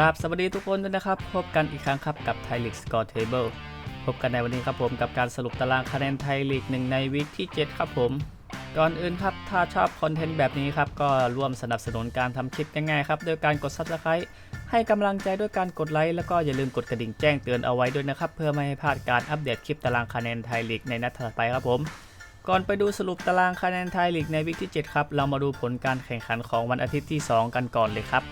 ครับสวัสดีทุกคนด้วยนะครับ พบกันอีกครั้งครับกับไทยลีกสกอร์เทเบิลพบกันในวันนี้ครับผมกับการสรุปตารางคะแนนไทยลีกหนึ่งในวีคที่ 7 ครับผม ก่อนอื่นครับถ้าชอบคอนเทนต์แบบนี้ครับ ก็ร่วมสนับสนุนการทำคลิปง่ายๆครับโดยการกด Subscribe ให้กำลังใจด้วยการกดไลค์แล้วก็อย่าลืมกดกระดิ่งแจ้งเตือนเอาไว้ด้วยนะครับ เพื่อไม่ให้พลาดการอัปเดตคลิปตารางคะแนนไทยลีกในนัดถัดไปครับผมก่อนไปดูสรุปตารางคะแนนไทยลีกในวีคที่ 7 ครับ เรามาดูผลการแข่งขันของวันอาทิตย์ที่ 2 กันก่อนเลยครับ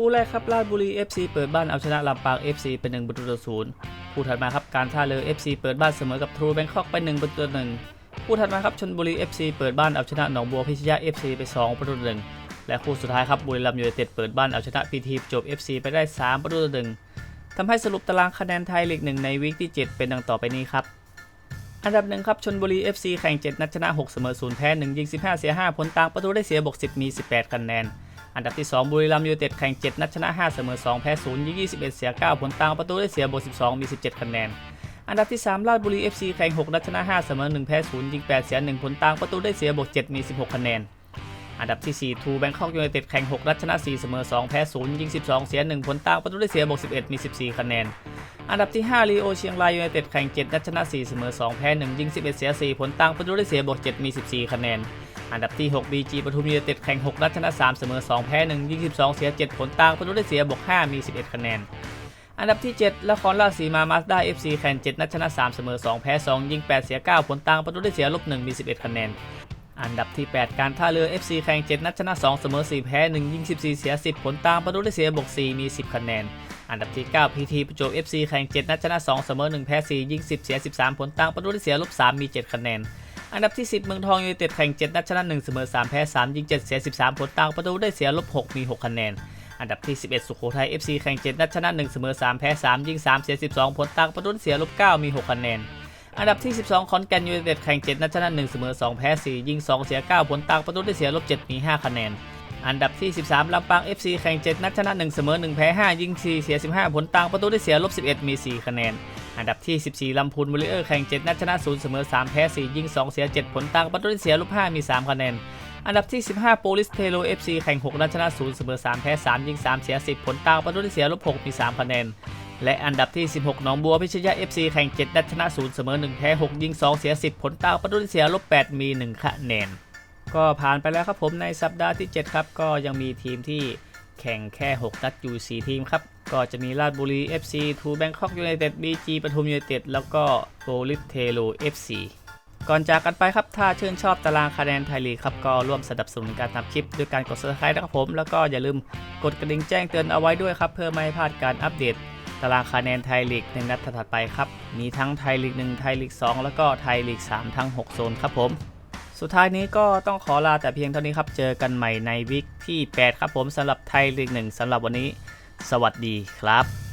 คู่แรกครับราชบุรี FC เปิดบ้านเอาชนะลำปาง FC เป็น1ประตูต่อศูนย์คู่ถัดมาครับการท่าเรือ FC เปิดบ้านเสมอกับทรูแบงคอกไป1ประตูต่อหนึ่งคู่ถัดมาครับชนบุรี FC เปิดบ้านเอาชนะหนองบัวพิชยา FC ไป 2 ประตูต่อหนึ่งและคู่สุดท้ายครับบุรีรัมย์ยูไนเต็ดเปิดบ้านเอาชนะพีทีจบ FC ไปได้ 3 ประตูต่อหนึ่งทำให้สรุปตารางคะแนนไทยลีกหนึ่งในวีคที่ 7 เป็นดังต่อไปนี้ครับอันดับหนึ่งครับชนบุรี FC แข่ง 7 นัดชนะ 6 เสมอ0แพ้1ยิง15 เสีย 5 ผลต่างประตูได้เสียบวก10 มี 18 คะแนน อันดับที่ 2 บุรีรัมย์ยูไนเต็ดแข่ง 7 นัดชนะ 5 เสมอ 2 แพ้0ยิง21 เสีย 9 ผลต่างประตูได้เสียบวก12 มี 17 คะแนน อันดับที่ 3 ราชบุรี FC แข่ง 6 นัดชนะ 5 เสมอ 1 แพ้0ยิง 8 เสีย 1 ผลต่างประตูได้เสียบวก7มี 16 คะแนน อันดับที่4ทูแบงคอกยูไนเต็ดแข่ง 6 นัดชนะ 4 เสมอ 2 แพ้0ยิง 12 เสีย 1 ผลต่างประตูได้เสียบวก11 มี 14 คะแนน อันดับที่5ลีโอเชียงรายยูไนเต็ดแข่ง 7 นัดชนะ 4 เสมอ 2 แพ้1ยิง 11 เสีย 4 ผลต่างประตูได้เสียบวก7มี 14 คะแนน อันดับที่ 6 BG ปทุมยูไนเต็ดแข่ง 6 นัดชนะ 3 เสมอ 2 แพ้1ยิง12เสีย 7 ผลต่างประตูได้เสียบวก 5 มี 11 คะแนน อันดับที่ 7ละครราชสีมามาสด้า FC แข่ง 7 นัดชนะ 3 เสมอ 2 แพ้ 2 ยิง 8 เสีย 9 ผลต่างประตูได้เสียลบ 1 มี 11 คะแนน อันดับที่ 8 การท่าเรือ FC แข่ง 7 นัดชนะ 2 เสมอ 4 แพ้ 1 ยิง 14 เสีย 10 ผลต่างประตูได้เสียบวก 4 มี 10 คะแนนอันดับที่ 9 PT ประจวบ FC แข่ง 7 นัดชนะ 2 เสมอ 1 แพ้ 4 ยิง 10 เสีย 13 ผลต่างประตูได้เสียลบ 3 มี 7 คะแนน อันดับที่ 10 เมืองทองยูไนเต็ดแข่ง 7 นัดชนะ 1 เสมอ 3 แพ้ 3 ยิง 7 เสีย 13 ผลต่างประตูได้เสียลบ 6 มี 6 คะแนน อันดับที่ 11 สุโขทัย FC แข่ง 7 นัดชนะ 1 เสมอ 3 แพ้ 3 ยิง 3 เสีย 12 ผลต่างประตูเสียลบ 9 มี 6 คะแนน อันดับที่ 12 ขอนแก่นยูไนเต็ดแข่ง 7 นัดชนะ 1 เสมอ 2 แพ้ 4 ยิง 2 เสีย 9 ผลต่างประตูได้เสียลบ 7 มี 5 คะแนนอันดับที่ 13 ลำปาง FC แข่ง 7 นัดชนะ 1 เสมอ 1 แพ้ 5 ยิง 4 เสีย 15 ผลต่างประตูได้เสียลบ 11 มี 4 คะแนน อันดับที่ 14 ลำพูนบุรีเออร์แข่ง 7 นัดชนะ 0 เสมอ 3 แพ้ 4 ยิง 2 เสีย 7 ผลต่างประตูได้เสียลบ5มี 3 คะแนน อันดับที่ 15 โปลิสเทโล FC แข่ง 6 นัดชนะ 0 เสมอ 3 แพ้ 3 ยิง 3 เสีย 10 ผลต่างประตูได้เสียลบ6มี 3 คะแนน และอันดับที่ 16 หนองบัวพิชยา FC แข่ง 7 นัดชนะ 0 เสมอ 1 แพ้ 6 ยิง 2 เสีย 10 ผลต่างประตูได้เสียลบ8มี 1 คะแนน ก็ผ่านไปแล้วครับผมในสัปดาห์ที่ 7 ครับ ก็ยังมีทีมที่แข่งแค่ 6 นัดอยู่4ทีมครับ ก็จะมีราชบุรี FC ทูแบงคอกยูไนเต็ด BG ปทุมยูไนเต็ดแล้วก็โปลิสเทโล FC ก่อนจากกันไปครับ ถ้าชื่นชอบตารางคะแนนไทยลีกครับ ก็ร่วมสนับสนุนการทำคลิปด้วยการกด subscribe นะครับผม แล้วก็อย่าลืมกดกระดิ่งแจ้งเตือนเอาไว้ด้วยครับ เพื่อไม่ให้พลาดการอัปเดต ตารางคะแนนไทยลีกในนัดถัดไปครับ มีทั้งไทยลีก 1 ไทยลีก 2 แล้วก็ไทยลีก 3 ทั้ง 6 โซนครับผม สุดท้ายนี้ก็ต้องขอลาแต่เพียงเท่านี้ครับ เจอกันใหม่ในวิกที่ 8 ครับผมสำหรับไทยลีก 1สำหรับวันนี้ สวัสดีครับ